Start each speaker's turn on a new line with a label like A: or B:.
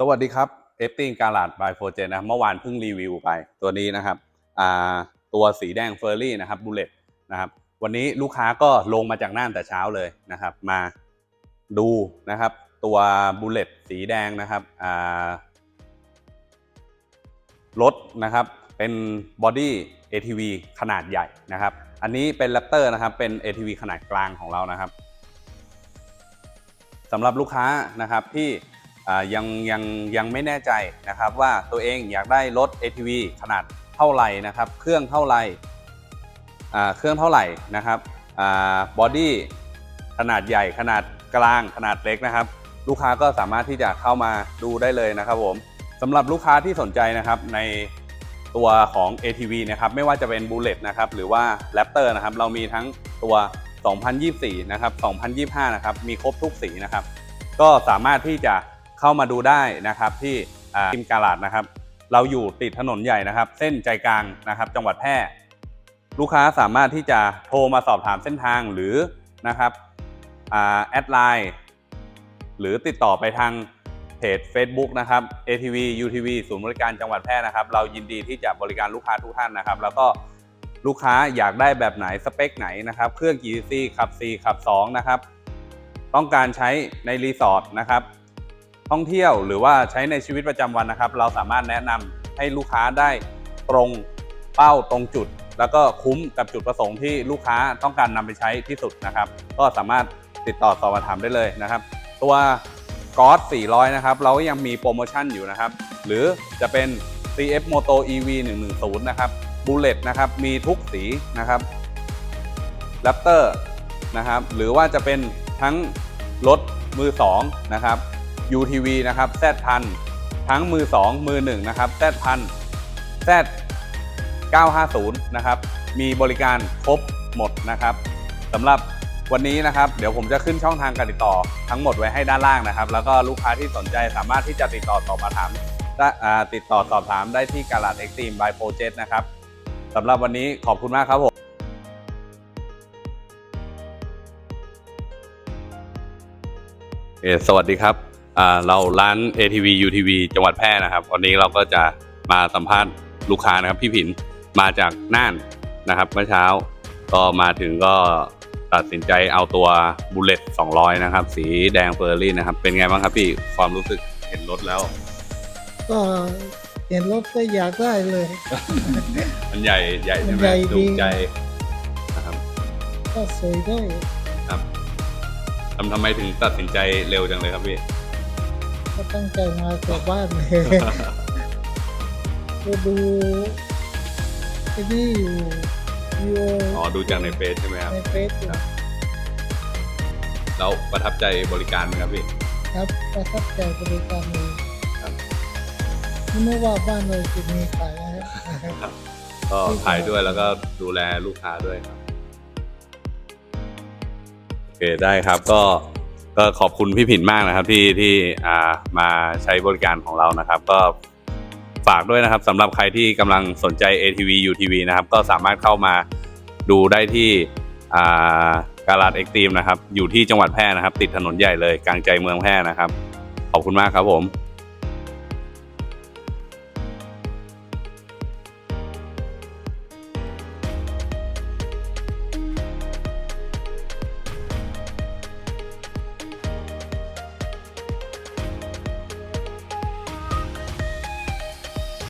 A: สวัสดีครับเอฟติ้งการาดบายโฟเจนนะครับเมื่อวานเพิ่งรีวิวไปตัวนี้นะครับตัวสีแดงเฟอร์รี่นะครับบูเลตนะครับวันนี้ลูกค้าก็ลงมาจากน่านแต่เช้าเลยนะครับ มาดูนะครับ ตัวบูเลตสีแดงนะครับรถนะครับเป็นบอดี้ ATV ขนาดใหญ่นะครับ อันนี้เป็นแรปเตอร์นะครับเป็น ATV ขนาดกลางของเรานะครับสำหรับลูกค้านะครับที่ ยังยังยังไม่แน่ใจนะครับว่าตัวเองอยากได้รถ ATV ขนาดเท่าไหร่นะครับ เครื่องเท่าไหร่เครื่องเท่าไหร่นะครับบอดี้ขนาดใหญ่ขนาดกลางขนาดเล็กนะครับ ลูกค้าก็สามารถที่จะเข้ามาดูได้เลยนะครับผมสำหรับลูกค้าที่สนใจนะครับในตัวของ ATV นะครับไม่ว่าจะเป็น Bullet นะครับหรือว่า Raptor นะครับเรามีทั้งตัว 2024 นะครับ 2025 นะครับมีครบทุกสีนะครับ ก็สามารถที่จะ เข้ามาดูได้นะครับที่ทีมการาดนะครับ เราอยู่ติดถนนใหญ่นะครับ เส้นใจกลางนะครับ จังหวัดแพร่ลูกค้าสามารถที่จะโทรมาสอบถามเส้นทางหรือนะครับแอดไลน์หรือติดต่อไปทางเพจ Facebook นะครับ ATV UTV ศูนย์บริการจังหวัดแพร่นะครับ เรายินดีที่จะบริการลูกค้าทุกท่านนะครับ แล้วก็ลูกค้าอยากได้แบบไหนสเปคไหนนะครับ เครื่องกี่ซีขับ 4 ขับ 2 นะครับ ต้องการใช้ในรีสอร์ทนะครับ ท่องเที่ยวหรือว่าใช้ในชีวิตประจำวันนะครับ เราสามารถแนะนำให้ลูกค้าได้ตรงเป้าตรงจุด แล้วก็คุ้มกับจุดประสงค์ที่ลูกค้าต้องการนำไปใช้ที่สุดนะครับ ก็สามารถติดต่อสอบถามได้เลยนะครับ ตัวกอ d 400 นะครับ เรายังมีโปรโมชั่นอยู่นะครับ หรือจะเป็น CF Moto EV 110 นะครับ Bullet นะครับ มีทุกสีนะครับ Raptor นะครับ หรือว่าจะเป็นทั้งรถมือ2นะครับ UTV นะครับ Z พันทั้งมือ 2 มือ1นะครับ Z พัน Z 950นะครับมีบริการครบหมดนะครับสำหรับวันนี้นะครับ เดี๋ยวผมจะขึ้นช่องทางการติดต่อทั้งหมดไว้ให้ด้านล่างนะครับ แล้วก็ลูกค้าที่สนใจสามารถที่จะติดต่อสอบถามได้อ่าติดต่อสอบถามได้ที่การาดเอ็กซ์ตรีมบายโปรเจกต์นะครับสำหรับวันนี้ขอบคุณมากครับผมสวัสดีครับ เราร้าน ATV UTV จังหวัดแพร่นะครับ วันนี้เราก็จะมาสัมภาษณ์ลูกค้านะครับ พี่ผินมาจากน่านนะครับ เมื่อเช้าก็มาถึงก็ตัดสินใจเอาตัวบุลเลต200 นะครับ สีแดงเฟอร์รี่นะครับ เป็นไงบ้างครับพี่ความรู้สึกเห็นรถแล้ว
B: ก็เห็นรถก็อยากได้เลย
A: มันใหญ่ใหญ่ใช่ไห
B: มัน
A: ม
B: ใหญ่ดี
A: ถูกใจนะครับ
B: ก็สวยด้วย
A: ครับทำทำไมถึงตัดสินใจเร็วจังเลยครับพี่
B: ก็ตั้งใจมาจากบ้านเลยก็ดูไอ้นี่อยู่วิว
A: อ๋อดูจากในเฟซใช่ไหมครับ
B: ในเฟซอยู่
A: แล้วประทับใจบริการไหมครับพี่
B: ครับประทับใจบริการเลย
A: ครับ
B: ไม่ว่าบ้านเราจะมีขายนะครับ
A: ก็ขายด้วยแล้วก็ดูแลลูกค้าด้วยครับโอเคได้ครับก็ ก็ขอบคุณพี่ผินมากนะครับที่ที่อ่ามาใช้บริการของเรานะครับ ก็ฝากด้วยนะครับสำหรับใครที่กำลังสนใจ ATV UTV นะครับ ก็สามารถเข้ามาดูได้ที่อ่าการาดเอ็กตรีมนะครับ อยู่ที่จังหวัดแพร่นะครับ ติดถนนใหญ่เลยกลางใจเมืองแพร่นะครับ ขอบคุณมากครับผม